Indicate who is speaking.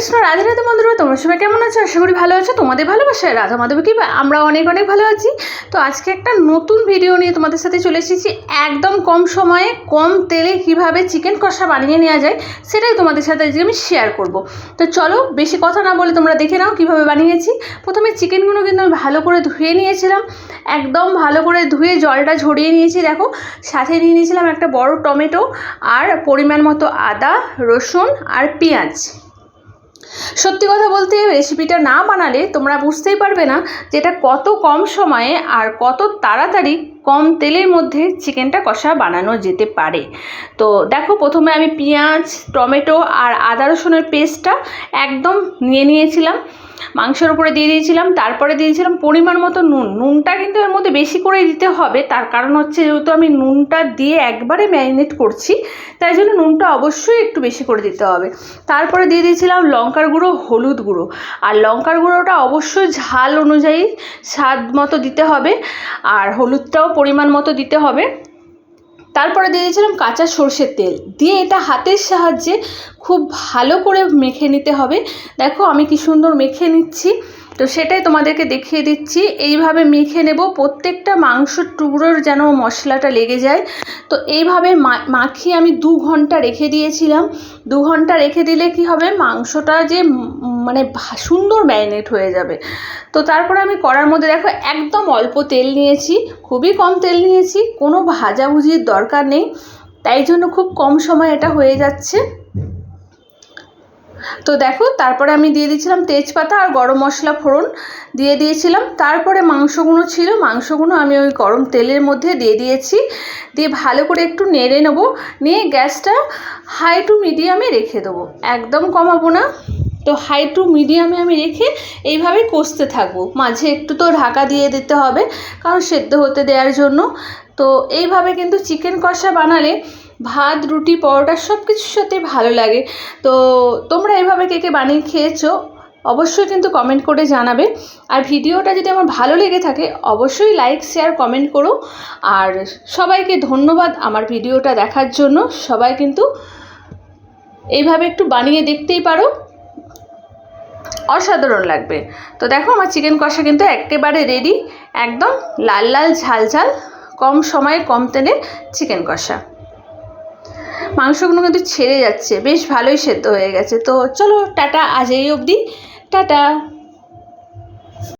Speaker 1: কৃষ্ণ, রাধে রাধে বন্ধুরা, তোমার সবাই কেমন আছো? আশা করি ভালো আছো। তোমাদের ভালোবাসায় রাধা মাধব কি আমরা অনেক অনেক ভালো আছি। তো আজকে একটা নতুন ভিডিও নিয়ে তোমাদের সাথে চলে এসেছি। একদম কম সময়ে, কম তেলে কীভাবে চিকেন কষা বানিয়ে নেওয়া যায়, সেটাই তোমাদের সাথে আজকে আমি শেয়ার করব। তো চলো, বেশি কথা না বলে তোমরা দেখে নাও কীভাবে বানিয়েছি। প্রথমে চিকেনগুলো কিন্তু আমি ভালো করে ধুয়ে নিয়েছিলাম। একদম ভালো করে ধুয়ে জলটা ঝরিয়ে নিয়েছি, দেখো। সাথে নিয়ে নিয়েছিলাম একটা বড় টমেটো আর পরিমাণ মতো আদা, রসুন আর পেঁয়াজ। সত্যি কথা বলতে রেসিপিটা না বানালে তোমরা বুঝতেই পারবে না যে এটা কত কম সময়ে আর কত তাড়াতাড়ি কম তেলের মধ্যে চিকেনটা কষা বানানো যেতে পারে। তো দেখো প্রথমে আমি পেঁয়াজ, টমেটো আর আদা রসুনের পেস্টটা একদম নিয়ে নিয়েছিলাম। মাংসের উপরে দিয়ে দিয়েছিলাম, তারপরে দিয়েছিলাম পরিমাণ মতো নুন। নুনটা কিন্তু এর মধ্যে বেশি করে দিতে হবে, তার কারণ হচ্ছে যেহেতু আমি নুনটা দিয়ে একবারে ম্যারিনেট করছি, তাই জন্য নুনটা অবশ্যই একটু বেশি করে দিতে হবে। তারপরে দিয়ে দিয়েছিলাম লঙ্কার গুঁড়ো, হলুদ গুঁড়ো। আর লঙ্কার গুঁড়োটা অবশ্যই ঝাল অনুযায়ী স্বাদ মতো দিতে হবে, আর হলুদটাও পরিমাণ মতো দিতে হবে। তারপরে দিয়ে দিয়েছিলাম কাঁচা সর্ষের তেল। দিয়ে এটা হাতের সাহায্যে খুব ভালো করে মেখে নিতে হবে। দেখো আমি কি সুন্দর মেখে নিচ্ছি। তো সেটাই তোমাদেরকে দেখিয়ে দিচ্ছি। এইভাবে মেখে নেব। প্রত্যেকটা মাংসর টুকরোর যেন মশলাটা লেগে যায়। তো এইভাবে মাখিয়ে আমি দু ঘণ্টা রেখে দিয়েছিলাম। দু ঘণ্টা রেখে দিলে কি হবে? মাংসটা যে মানে সুন্দর ম্যারিনেট হয়ে যাবে। তো তারপরে আমি কড়ার মধ্যে দেখো একদম অল্প তেল নিয়েছি। খুবই কম তেল নিয়েছি। কোনো ভাজাভুজির দরকার নেই। তাই জন্য খুব কম সময় এটা হয়ে যাচ্ছে। তো দেখো, তারপরে আমি দিয়ে দিয়েছিলাম তেজপাতা আর গরম মশলা ফোড়ন দিয়ে দিয়েছিলাম। তারপরে মাংসগুলো ছিল, মাংসগুলো আমি ওই গরম তেলের মধ্যে দিয়ে দিয়েছি। দিয়ে ভালো করে একটু নেড়ে নেব, নিয়ে গ্যাসটা হাই টু মিডিয়ামে রেখে দেবো। একদম কমাবো না। তো হাই টু মিডিয়ামে আমি রেখে এইভাবে কষতে থাকব। মাঝে একটু তো ঢাকা দিয়ে দিতে হবে, কারণ সেদ্ধ হতে দেওয়ার জন্য। তো এইভাবে কিন্তু চিকেন কষা বানালে ভাত, রুটি, পরোটা সব কিছুর সাথে ভালো লাগে। তো তোমরা এভাবে কে কে বানিয়ে খেয়েছো অবশ্যই কিন্তু কমেন্ট করে জানাবে। আর ভিডিওটা যদি আমার ভালো লেগে থাকে, অবশ্যই লাইক শেয়ার কমেন্ট করো। আর সবাইকে ধন্যবাদ আমার ভিডিওটা দেখার জন্য। সবাই কিন্তু এইভাবে একটু বানিয়ে দেখতেই পারো। অসাধারণ লাগবে। তো দেখো আমার চিকেন কষা কিন্তু একেবারে রেডি একদম লাল লাল ঝাল ঝাল। কম সময়ে কম তেলে চিকেন কষা। মাংসগুলো কিন্তু ছেড়ে যাচ্ছে, বেশ ভালোই সেদ্ধ হয়ে গেছে। তো চলো টাটা, আজ এই অবধি। টাটা।